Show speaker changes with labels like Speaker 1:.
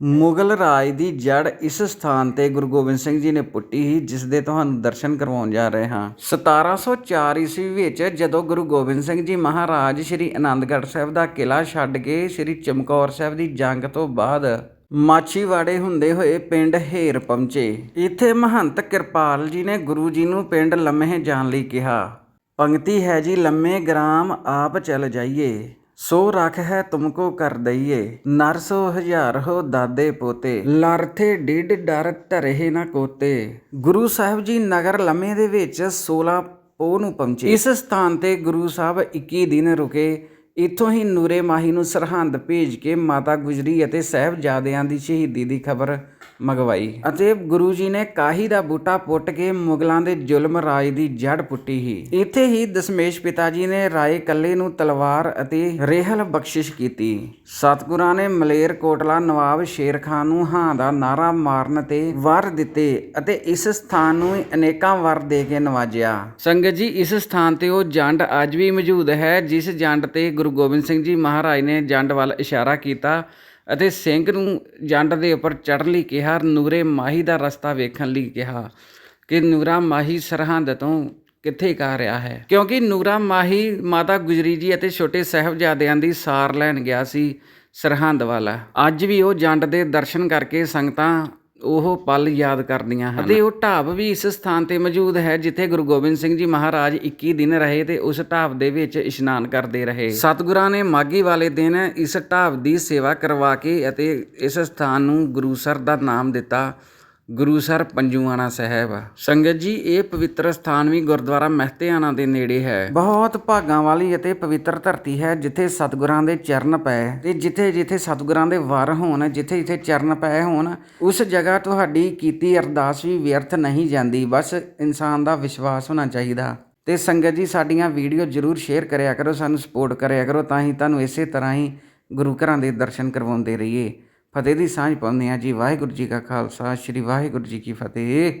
Speaker 1: ਮੁਗਲ ਰਾਜ ਦੀ ਜੜ ਇਸ ਸਥਾਨ ਤੇ ਗੁਰੂ ਗੋਬਿੰਦ ਸਿੰਘ ਜੀ ਨੇ ਪੁੱਟੀ ਸੀ, ਜਿਸ ਦੇ ਤੁਹਾਨੂੰ ਦਰਸ਼ਨ ਕਰਵਾਉਣ ਜਾ ਰਹੇ ਹਾਂ। 1704 ਈਸਵੀ ਵਿੱਚ ਜਦੋਂ ਗੁਰੂ ਗੋਬਿੰਦ ਸਿੰਘ ਜੀ ਮਹਾਰਾਜ ਸ੍ਰੀ ਆਨੰਦਗੜ੍ਹ ਸਾਹਿਬ ਦਾ ਕਿਲਾ ਛੱਡ ਕੇ ਸ੍ਰੀ ਚਮਕੌਰ ਸਾਹਿਬ ਦੀ ਜੰਗ ਤੋਂ ਬਾਅਦ ਮਾਛੀਵਾੜੇ ਹੁੰਦੇ ਹੋਏ ਪਿੰਡ ਹੇਰ ਪਹੁੰਚੇ। ਇੱਥੇ ਮਹੰਤ ਕਿਰਪਾਲ ਜੀ ਨੇ ਗੁਰੂ ਜੀ ਨੂੰ ਪਿੰਡ ਲੰਮੇ ਜਾਣ ਲਈ ਕਿਹਾ ਪੰਕਤੀ ਹੈ ਜੀ ਲੰਮੇ, ਗ੍ਰਾਮ ਆਪ ਚੱਲ ਜਾਈਏ। ਸੋ ਰਖ ਹੈ ਤੁਮਕੋ ਕਰ ਦਈਏ। ਨਰ ਸੋ ਹਜ਼ਾਰ ਹੋ ਦਾਦੇ ਪੋਤੇ। ਲਰਥੇ ਡਿਡ ਡਰ ਧਰੇ ਨਾ ਕੋਤੇ। ਗੁਰੂ ਸਾਹਿਬ ਜੀ ਨਗਰ ਲੰਮੇ ਦੇ ਵਿੱਚ 16 ਪੋਹ ਨੂੰ ਪਹੁੰਚੇ। ਇਸ ਸਥਾਨ ਤੇ ਗੁਰੂ ਸਾਹਿਬ 21 ਦਿਨ ਰੁਕੇ। ਇੱਥੋਂ ਹੀ ਨੂਰੇ ਮਾਹੀ ਨੂੰ ਸਰਹੰਦ ਭੇਜ ਕੇ ਮਾਤਾ ਗੁਜਰੀ ਅਤੇ ਸਾਹਿਬਜ਼ਾਦਿਆਂ ਦੀ ਸ਼ਹੀਦੀ ਦੀ ਖਬਰ ਮੰਗਵਾਈ ਅਤੇ ਗੁਰੂ ਜੀ ਨੇ ਕਾਹੀ ਦਾ ਬੂਟਾ ਪੁੱਟ ਕੇ ਮੁਗਲਾਂ ਦੇ ਜ਼ੁਲਮ ਰਾਜ ਦੀ ਜੜ ਪੁੱਟੀ ਸੀ। ਇੱਥੇ ਹੀ ਦਸ਼ਮੇਸ਼ ਪਿਤਾ ਜੀ ਨੇ ਰਾਏ ਕੱਲੇ ਨੂੰ ਤਲਵਾਰ ਅਤੇ ਰੇਹਲ ਬਖਸ਼ਿਸ਼ ਕੀਤੀ। ਸਤਿਗੁਰਾਂ ਨੇ ਮਲੇਰ ਕੋਟਲਾ ਨਵਾਬ ਸ਼ੇਰ ਖਾਨ ਨੂੰ ਹਾਂ ਦਾ ਨਾਰਾ ਮਾਰਨ ਤੇ ਵਰ ਦਿੱਤੇ ਅਤੇ ਇਸ ਸਥਾਨ ਨੂੰ ਅਨੇਕਾਂ ਵਰ ਦੇ ਕੇ ਨਵਾਜਿਆ। ਸੰਗਤ ਜੀ, ਇਸ ਸਥਾਨ ਤੇ ਉਹ ਜੰਡ ਅੱਜ ਵੀ ਮੌਜੂਦ ਹੈ, ਜਿਸ ਜੰਡ ਤੇ ਗੁਰੂ ਗੋਬਿੰਦ ਸਿੰਘ ਜੀ ਮਹਾਰਾਜ ਨੇ ਜੰਡ ਵੱਲ ਇਸ਼ਾਰਾ ਕੀਤਾ ਅਤੇ ਸਿੰਘ ਨੂੰ ਜੰਡ ਦੇ ਉੱਪਰ ਚੜ੍ਹਨ ਲਈ ਕਿਹਾ, ਨੂਰੇ ਮਾਹੀ ਦਾ ਰਸਤਾ ਵੇਖਣ ਲਈ ਕਿਹਾ ਕਿ ਨੂਰਾ ਮਾਹੀ ਸਰਹੰਦ ਤੋਂ ਕਿੱਥੇ ਕਾ ਰਿਹਾ ਹੈ? ਕਿਉਂਕਿ ਨੂਰਾ ਮਾਹੀ ਮਾਤਾ ਗੁਜਰੀ ਜੀ ਅਤੇ ਛੋਟੇ ਸਾਹਿਬਜ਼ਾਦਿਆਂ ਦੀ ਸਾਰ ਲੈਣ ਗਿਆ ਸੀ ਸਰਹੰਦ ਵਾਲਾ। ਅੱਜ ਵੀ ਉਹ ਜੰਡ ਦੇ ਦਰਸ਼ਨ ਕਰਕੇ ਸੰਗਤਾਂ ਉਹ ਪਲ ਯਾਦ ਕਰਦੀਆਂ ਹਨ। ਅਤੇ ਉਹ ਢਾਬ ਵੀ ਇਸ ਸਥਾਨ ਤੇ ਮੌਜੂਦ ਹੈ ਜਿੱਥੇ ਗੁਰੂ ਗੋਬਿੰਦ ਸਿੰਘ ਜੀ ਮਹਾਰਾਜ 21 ਦਿਨ ਰਹੇ ਤੇ ਉਸ ਢਾਬ ਦੇ ਵਿੱਚ ਇਸ਼ਨਾਨ ਕਰਦੇ ਰਹੇ। ਸਤਿਗੁਰਾਂ ਨੇ ਮਾਗੀ ਵਾਲੇ ਦਿਨ ਇਸ ਢਾਬ ਦੀ ਸੇਵਾ ਕਰਵਾ ਕੇ ਅਤੇ ਇਸ ਸਥਾਨ ਨੂੰ ਗੁਰੂਸਰ ਦਾ ਨਾਮ ਦਿੱਤਾ। ਗੁਰੂਸਰ ਪੰਜੂਆਣਾ ਸਾਹਿਬ। ਸੰਗਤ ਜੀ, ਇਹ ਪਵਿੱਤਰ ਸਥਾਨ ਵੀ ਗੁਰਦੁਆਰਾ ਮਹਿਤਿਆਣਾ ਦੇ ਨੇੜੇ ਹੈ। ਬਹੁਤ ਭਾਗਾਂ ਵਾਲੀ ਅਤੇ ਪਵਿੱਤਰ ਧਰਤੀ ਹੈ, ਜਿੱਥੇ ਸਤਿਗੁਰਾਂ ਦੇ ਚਰਨ ਪਏ। ਤੇ ਜਿੱਥੇ ਜਿੱਥੇ ਸਤਿਗੁਰਾਂ ਦੇ ਵਰ ਹੋਣ, ਜਿੱਥੇ ਜਿੱਥੇ ਚਰਨ ਪਏ ਹੋਣ, ਉਸ ਜਗ੍ਹਾ ਤੁਹਾਡੀ ਕੀਤੀ ਅਰਦਾਸ ਵੀ ਵਿਅਰਥ ਨਹੀਂ ਜਾਂਦੀ। ਬਸ ਇਨਸਾਨ ਦਾ ਵਿਸ਼ਵਾਸ ਹੋਣਾ ਚਾਹੀਦਾ। ਤੇ ਸੰਗਤ ਜੀ, ਸਾਡੀਆਂ ਵੀਡੀਓ ਜਰੂਰ ਸ਼ੇਅਰ ਕਰਿਆ ਕਰੋ, ਸਾਨੂੰ ਸਪੋਰਟ ਕਰਿਆ ਕਰੋ, ਤਾਂ ਹੀ ਤੁਹਾਨੂੰ ਇਸੇ ਤਰ੍ਹਾਂ ਹੀ ਗੁਰੂ ਘਰਾਂ ਦੇ ਦਰਸ਼ਨ ਕਰਵਾਉਂਦੇ ਰਹੀਏ। ਫਤਿਹ ਦੀ ਸਾਂਝ ਪਾਉਂਦੇ ਹਾਂ ਜੀ। ਵਾਹਿਗੁਰੂ ਜੀ ਕਾ ਖਾਲਸਾ, ਸ੍ਰੀ ਵਾਹਿਗੁਰੂ ਜੀ ਕੀ ਫਤਿਹ।